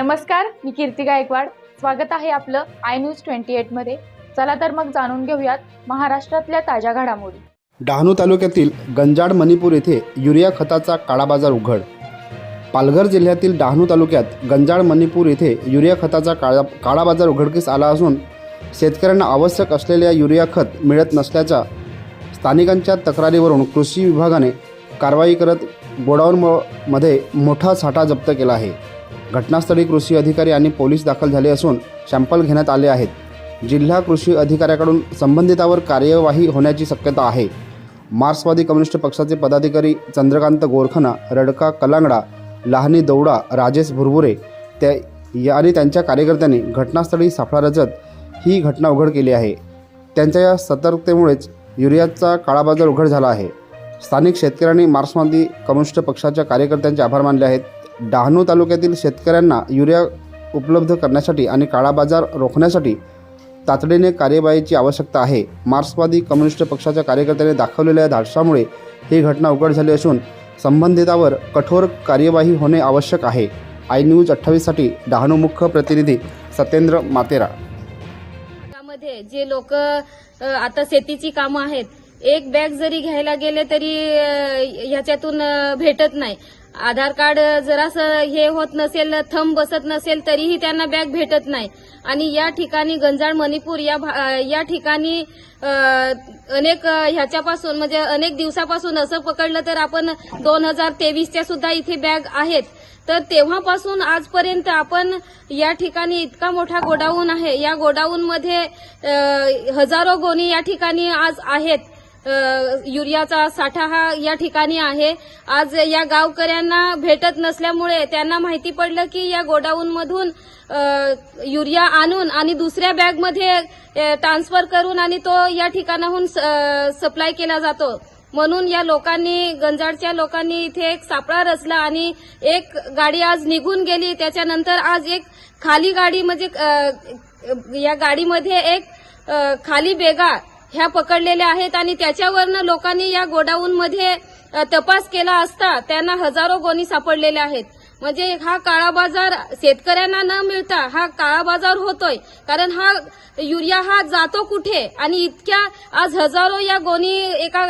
नमस्कार मी कीर्ती गायकवाड. स्वागत आहे आपलं आय न्यूज ट्वेंटी एटमध्ये चला तर मग जाणून घेऊयात महाराष्ट्रातल्या ताज्या घडामोडी. डहाणू तालुक्यातील गंजाड मणिपूर येथे युरिया खताचा काळाबाजार उघड. पालघर जिल्ह्यातील डहाणू तालुक्यात गंजाड मणिपूर येथे युरिया खताचा काळा काळाबाजार उघडकीस आला असून शेतकऱ्यांना आवश्यक असलेल्या युरिया खत मिळत नसल्याच्या स्थानिकांच्या तक्रारीवरून कृषी विभागाने कारवाई करत गोडाऊनमध्ये मोठा साठा जप्त केला आहे. घटनास्थळी कृषी अधिकारी आणि पोलीस दाखल झाले असून सॅम्पल घेण्यात आले आहेत. जिल्हा कृषी अधिकाऱ्याकडून संबंधितावर कार्यवाही होण्याची शक्यता आहे. मार्क्सवादी कम्युनिस्ट पक्षाचे पदाधिकारी चंद्रकांत गोरखना रडका कलांगडा लहानी दौडा राजेश भुरभुरे त्या या- आणि त्यांच्या कार्यकर्त्यांनी घटनास्थळी सापळा रचत ही घटना उघड केली आहे. त्यांच्या या सतर्कतेमुळेच युरियाचा काळाबाजार उघड झाला आहे. स्थानिक शेतकऱ्यांनी मार्क्सवादी कम्युनिस्ट पक्षाच्या कार्यकर्त्यांचे आभार मानले आहेत. डहाणू तालुक्यातील शेतकऱ्यांना युरिया उपलब्ध करण्यासाठी आणि काळाबाजार रोखण्यासाठी तातडीने कार्यवाहीची आवश्यकता आहे. मार्क्सवादी कम्युनिस्ट पक्षाच्या कार्यकर्त्यांनी दाखवलेल्या धाडसामुळे ही घटना उघड झाली असून संबंधितावर कठोर कार्यवाही होणे आवश्यक आहे. आय न्यूज अठ्ठावीससाठी डहाणू मुख्य प्रतिनिधी सत्येंद्र मातेरा. त्यामध्ये जे लोक आता शेतीची कामं आहेत एक बॅग जरी घ्यायला गेले तरी ह्याच्यातून भेटत नाही. आधार कार्ड जरासं हे होत नसेल थंब बसत नसेल तरीही त्यांना बॅग भेटत नाही. आणि या ठिकाणी गंजाड मणिपूर या भा- या ठिकाणी अनेक ह्याच्यापासून म्हणजे अनेक दिवसापासून असं पकडलं तर आपण दोन हजार तेवीसच्या सुद्धा इथे बॅग आहेत. तर तेव्हापासून आजपर्यंत आपण या ठिकाणी इतका मोठा गोडाऊन आहे. या गोडाऊनमध्ये हजारो गोणी या ठिकाणी आज आहेत. युरियाचा साठा हा या ठिकाणी आहे. आज या गावकऱ्यांना भेटत नसल्यामुळे त्यांना माहिती पडलं की या गोडाऊनमधून युरिया आणून आणि दुसऱ्या बॅगमध्ये ट्रान्सफर करून आणि तो या ठिकाणाहून स- सप्लाय केला जातो. म्हणून या लोकांनी गंजाडच्या लोकांनी इथे एक सापळा रचला आणि एक गाडी आज निघून गेली. त्याच्यानंतर आज एक खाली गाडी म्हणजे या गाडीमध्ये एक खाली बेगा ह्या पकडलेल्या आहेत आणि त्याच्यावरनं लोकांनी या गोडाऊनमध्ये तपास केला असता त्यांना हजारो गोणी सापडलेल्या आहेत. म्हणजे हा काळा बाजार शेतकऱ्यांना न मिळता हा काळा बाजार होतोय. कारण हा युरिया हा जातो कुठे? आणि इतक्या आज हजारो या गोणी एका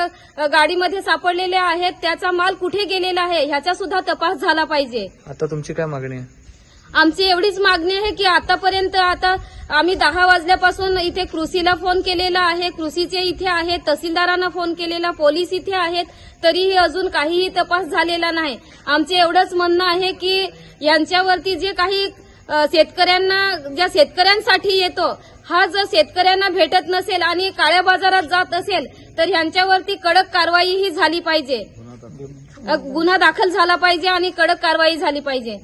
गाडीमध्ये सापडलेल्या आहेत. त्याचा माल कुठे गेलेला आहे? ह्याचा सुद्धा तपास झाला पाहिजे. आता तुमची काय मागणी आहे? आमची एवढीच मागणी आहे की आतापर्यंत आता आम्ही दहा वाजल्यापासून इथे कृषीला फोन केलेला आहे कृषीचे इथे आहेत तहसीलदारांना फोन केलेला पोलीस इथे आहेत तरीही अजून काहीही तपास झालेला नाही. आमचे एवढंच म्हणणं आहे की यांच्यावरती जे काही शेतकऱ्यांना ज्या शेतकऱ्यांसाठी येतो हा जर शेतकऱ्यांना भेटत नसेल आणि काळ्या बाजारात जात असेल तर ह्यांच्यावरती कडक कारवाई ही झाली पाहिजे. गुन्हा दाखल झाला पाहिजे आणि कडक कारवाई झाली पाहिजे.